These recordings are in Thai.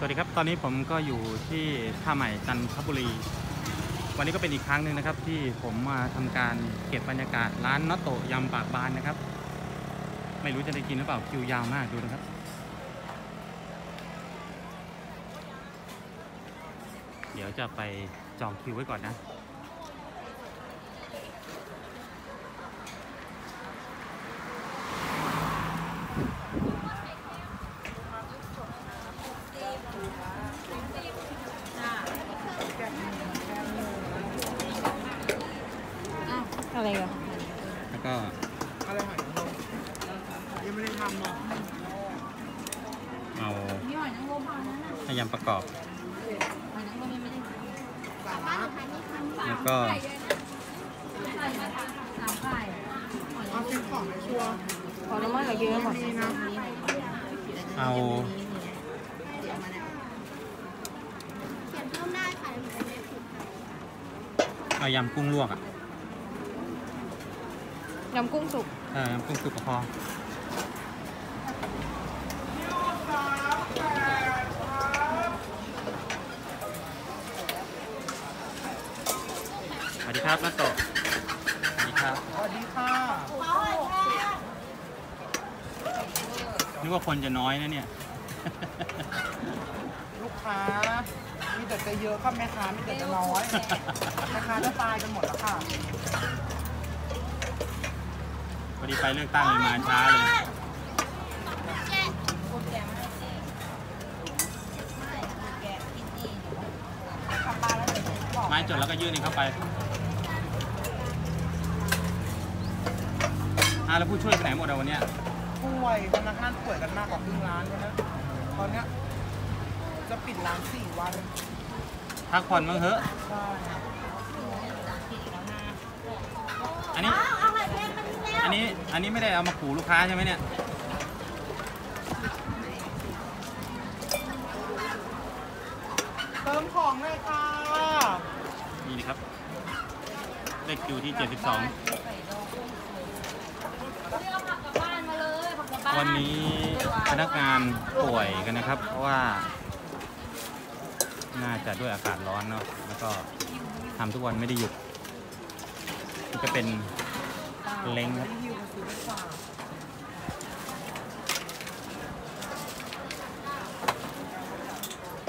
สวัสดีครับ ตอนนี้ผมก็อยู่ที่ท่าใหม่จันทบุรี วันนี้ก็เป็นอีกครั้งหนึ่งนะครับ ที่ผมมาทำการเก็บบรรยากาศร้านนอตโตยำปากบานนะครับ ไม่รู้จะได้กินหรือเปล่าคิวยาวมากดูนะครับ เดี๋ยวจะไปจองคิวไว้ก่อนนะ อะไรเหรอ แล้วก็ อะไรหอยนางรมยังไม่ได้ทำอะ เอามีหอยนางรมเอานั้นน่ะให้ยำประกอบหอยนางรมยังไม่ได้สาระแล้วก็ใส่มาสามสามไข่เอาเป็นของในชัวร์ขอน้ำมันกับเยอะก่อนมีนะเอาเขียนเพิ่มได้ค่ะเดี๋ยวหนูจะได้ผิดค่ะเอายำกุ้งลวกอะยำกุ้งสุก เออยำกุ้งสุกกระพอสวัสดี ครับนัตโตะสวัสดีครับสวัสดีค่ะนึกว่าคนจะน้อยนะเนี่ย ลูกค้า มีแต่จะเยอะค่ะแม่ค้ามีแต่จะน้อยแม่ค้าจะตายกันหมดแล้วค่ะพอดีไปเลือกตั้งเลยมาช้าเลยไม้จดแล้วก็ยื่นให้เข้าไป อ่าแล้วผู้ช่วยไปไหนหมดอะวันเนี้ยป่วยพนักงานป่วยกันมากกว่าครึ่งร้านแล้วนะตอนเนี้ยจะปิดร้านสี่วันพักผ่อนบ้างเถอะ ใช่อันนี้ เอาหอยแครงมาที่แล้วอันนี้ อันนี้ไม่ได้เอามาขู่ลูกค้าใช่ไหมเนี่ย เติมของเลยค่ะ นี่นะครับ เลขคิวที่ 72 วันนี้พนักงานป่วยกันนะครับ เพราะว่า น่าจะด้วยอากาศร้อนเนาะแล้วก็ทำทุกวันไม่ได้หยุดนี่ก็เป็นเล้งครับ ที่ฮิวมาซื้อไปฝาก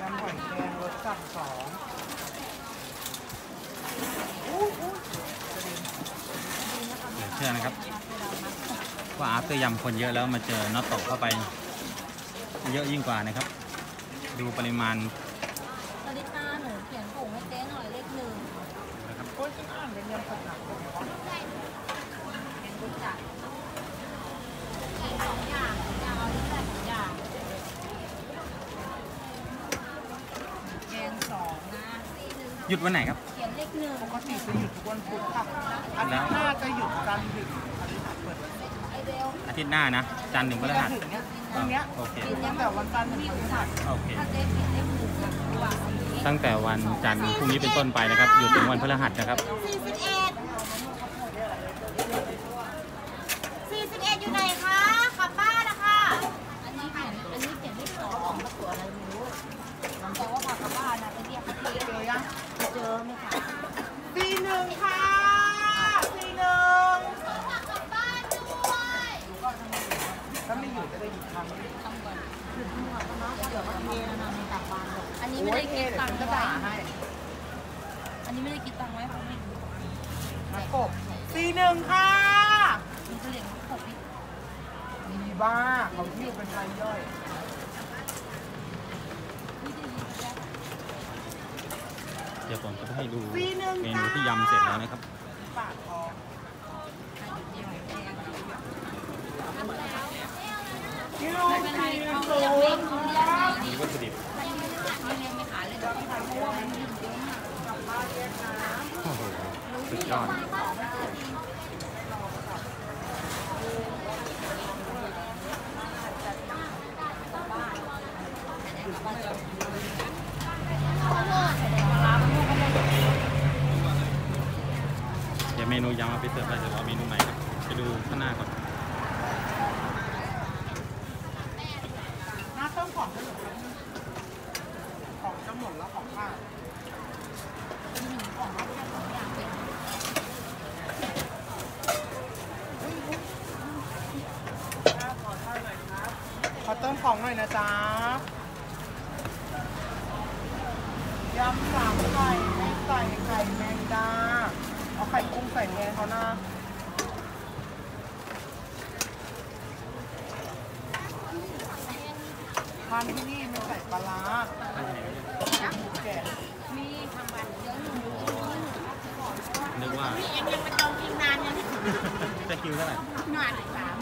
ยำหอยแครงรสจัดสองอู้อู้กระเด็น เหลือเชื่อนะครับ ว่าอาร์ตเตอร์ยำคนเยอะแล้วมาเจอน็อตตกเข้าไป เยอะยิ่งกว่านะครับ ดูปริมาณสวัสดีค่ะหนูเขียนผงให้เจ๊หน่อยเลขหนึ่งนะครับโอ้ยฉันอ่านเป็นยำผัดหนักเลยว่าเป็นรู้จักสองอย่างอยางเอาที่ใส่สองอย่างแกงสองนะหยุดวันไหนครับ เขียนเลขหนึ่งปกติจะหยุดทุกวันพุธค่ะอาทิตย์หน้าจะหยุดจันทร์ถึงอาทิตย์เปิดวันศุกร์ไอเบลอาทิตย์หน้านะ จันทร์ถึงพฤหัสถึงเนี้ยตรงเนี้ยโอเคตั้งแต่วันจันทร์ถึงพฤหัสโอเคถ้าเจ๊เขียนเลขหนึ่งอะระหว่างนี้ตั้งแต่วันจันทร์พรุ่งนี้เป็นต้นไปนะครับหยุดถึงวันพฤหัสนะครับ สี่สิบเอ็ดสี่สิบเอ็ดอยู่ไหนคะกลับบ้านนะคะ อันนี้เขียนอันนี้เขียนเลขสองมาตัวอะไรไม่รู้มันบอกว่าพากลับบ้านนะไปเรียกเขาที เจอยัง เจอไหมคะ ตีหนึ่งค่ะตีหนึ่ง กลับบ้านด้วย ถ้าไม่อยู่จะได้หยุดครั้ง ทำก่อนหยุดหัวกัน เนาะเดี๋ยวก็เทนะนะมีกลับบ้านเลยอันนี้โอ้ไม่ยได้เทคิดเดี๋ยวตัฉังนค์จะไว้ด่าให้อันนี้ไม่ได้คิดตังค์ไว้เพราะไม่รู้นักกบตีหนึ่งค่ะมันจะเหรียญหกนี่ดีบ้าเขาที่เป็นรายย่อยเดี๋ยวผมจะให้ดูตีหนึ่งเมนูที่ยำเสร็จแล้วนะครับปากทองกิโลไม่เป็นไรตีเขาศูเรียกไม่นย์เขาเรียกอะไรมีดีวัตถุดิบเขาเรียกไม่ขายเลยเดี๋ยวเพราะว่ามันมีเยอะมากโอ้โหสุดยอดเดี๋ยวเมนูยำเอาไปเสิร์ฟแล้วเดี๋ยวรอเมนูใหม่ครับไปดูข้างหน้าก่อน จ๊ายำสามไข่ไม่ใส่ไข่แมงดา เอาไข่กุ้งใส่แทนเขานะทานที่นี่ไม่ใส่ปลาร้าแกะมีทำบันเดี๋ยวหนูนึกว่ายังยังมาจองคิวนานยังจะคิวเท่าไหร่นานสาม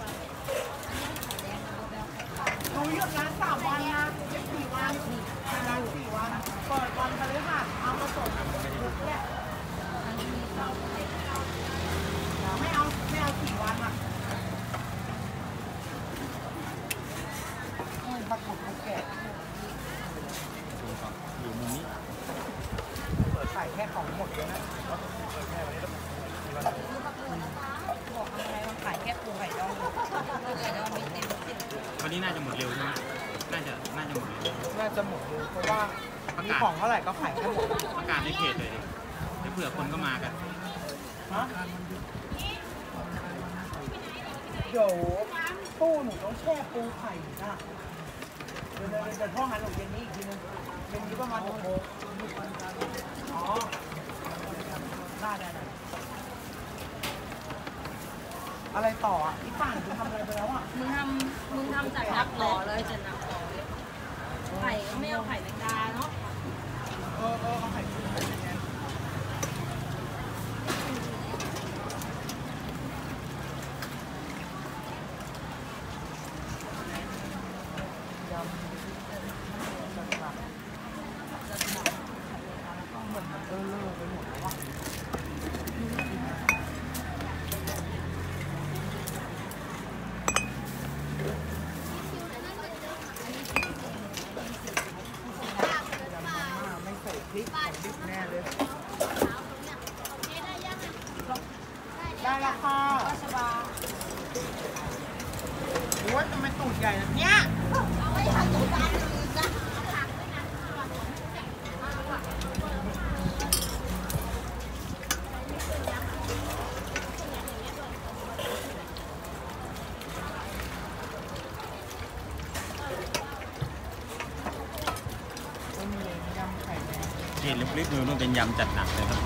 นนี้น่าจะหมดเร็วใช่ไหมน่าจะน่าจะหมดเร็วน่าจะหมดเลยเพราะว่าประมีกาศของเท่าไหร่ก็ขายแค่หมดประกาศในเพจเลยดิเดี๋ยวเผื่อคนก็มากันฮะเดี๋ยวตู้หนูต้องแช่ปูไข่นะเดี๋ยวเดี๋ยวเดี๋ยวพ่อหันหนูเย็นนี้อีกทีนึงเย็นนี้ประมาณหกโมงอ๋อได้ได้ได้ อะไรต่ออะอีป่านคุณทำอะไรไปแล้วอะมึงทำมึงทำจากนักหล่อเลยจะนักหล่อเลยไข่ก็ไม่เอาไข่แมงดาเนาะ เออเออเอาไข่กุ้งใส่แทนยำจัดหนักเหมือนมันเออเลอะไปหมดแล้วอะ ไม่ใส่พริกของดิบแน่เลย ได้แล้วค่ะ สบาย โอ้ยทำไมตูดใหญ่แบบเนี้ยต้มเล้งยำไข่แดง เห็นลึกๆดูนู่นเป็นยำจัดหนักเลยครับ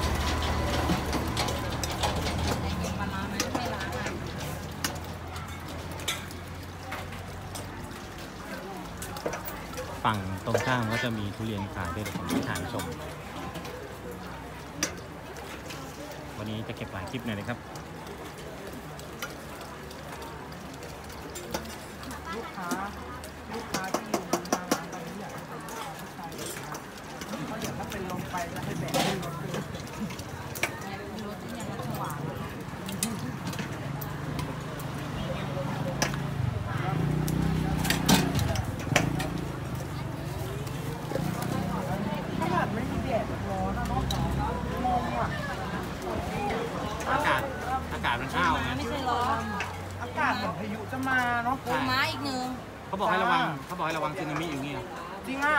ฝั่งตรงข้ามก็จะมีทุเรียนขายด้วยผมทางชม วันนี้จะเก็บหลายคลิปหน่อยนะครับ ลูกค้า ลูกค้าที่อยู่ทางร้านตอนนี้อยากให้เป็นลูกค้าผู้ชายนะเพราะเดี๋ยว ถ้าเป็นลมไปจะให้แบกขึ้นรถเลยเนี่ยเป็นรสที่เนี่ยรสฉวางขนาดไม่มีแดดร้อนนะเนาะงงอะอากาศอากาศมันอ้าวไงไม่ใช่ร้อนอากาศเหมือนพายุจะมาเนาะปูม้าอีกหนึ่งเขาบอกให้ระวังเขาบอกให้ระวังสึนามิอยู่เงี้ยจริงอะ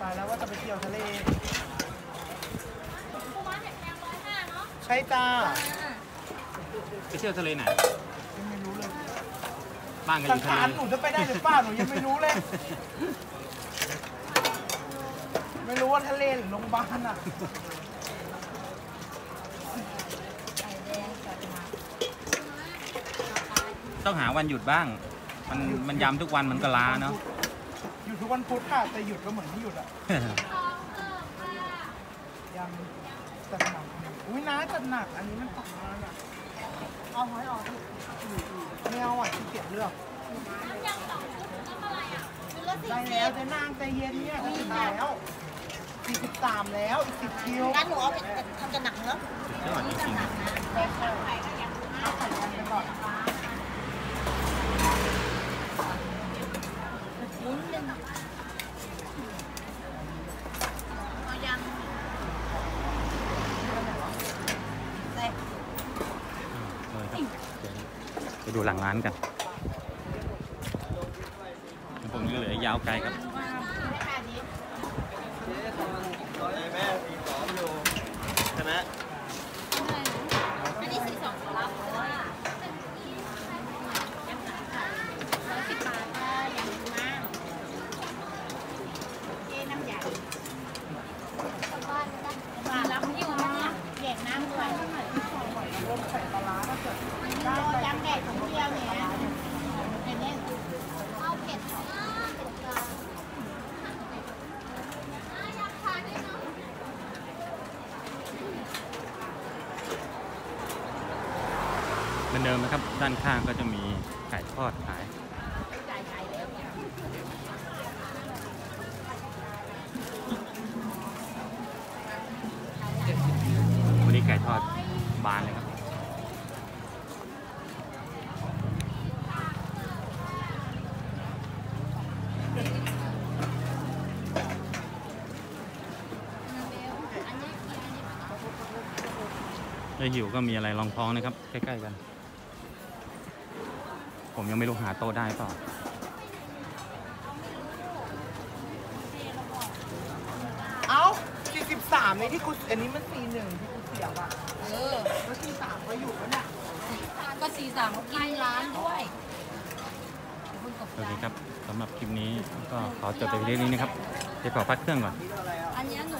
ตายแล้วว่าจะไปเที่ยวทะเลใช่จ้าไปเที่ยวทะเลไหนยังไม่รู้เลยบ้านก็อสังยู่ทะขารเลหนูจะไปได้หรือเปล่าหนูยังไม่รู้เลย ไม่รู้ว่าทะเลหรือโรงพยาบาลอะไข่แดงจัดหนักต้องหาวันหยุดบ้าง มันมันยำทุกวันมันก็ล้าเนาะหยุดทุก วันพุธค่ะแต่หยุดก็เหมือนไม่หยุดอะยำจัดหนักอุ้ยน้าจัดหนักอันนี้มันตักมาอะเอาหอยออกดิไม่เอาอะขี้เกียจเลือกได้แล้วเจะนางใจเย็นเนี่ยจะถึงแล้ว43แล้วอีก10คิวงั้นหนูเอาไปทำจะหนักเนอะสุดยอดจริงเอาไข่กันไปก่อนวุ้นหนึ่งเอายังใส่ ๆเลยครับเดูหลังร้านกันผมก็เหลือยาวไกลครับ แม่สีสองอยู่ใช่ไหม อันนี้สี่สองรับเพราะว่า ดิมนะครับ ด้านข้างก็จะมีไก่ทอดขายวันนี้ไก่ทอดบานเลยครับถ้าหิวก็มีอะไรรองท้องนะครับ ใกล้ ๆ กัน ผมยังไม่รู้หาโต๊ะได้เปล่าเอ้า43ในที่กูอันนี้มัน41ที่กูเสียบอะเออแล้ว43ก็อยู่แล้วเนี่ยก็สี่สามกินร้านด้วยเพิ่งกบโอเคครับสำหรับคลิปนี้ก็ขอจบไปเพียงเท่านี้นะครับเดี๋ยวขอพักเครื่องก่อน อันเนี้ยหนูเกลียด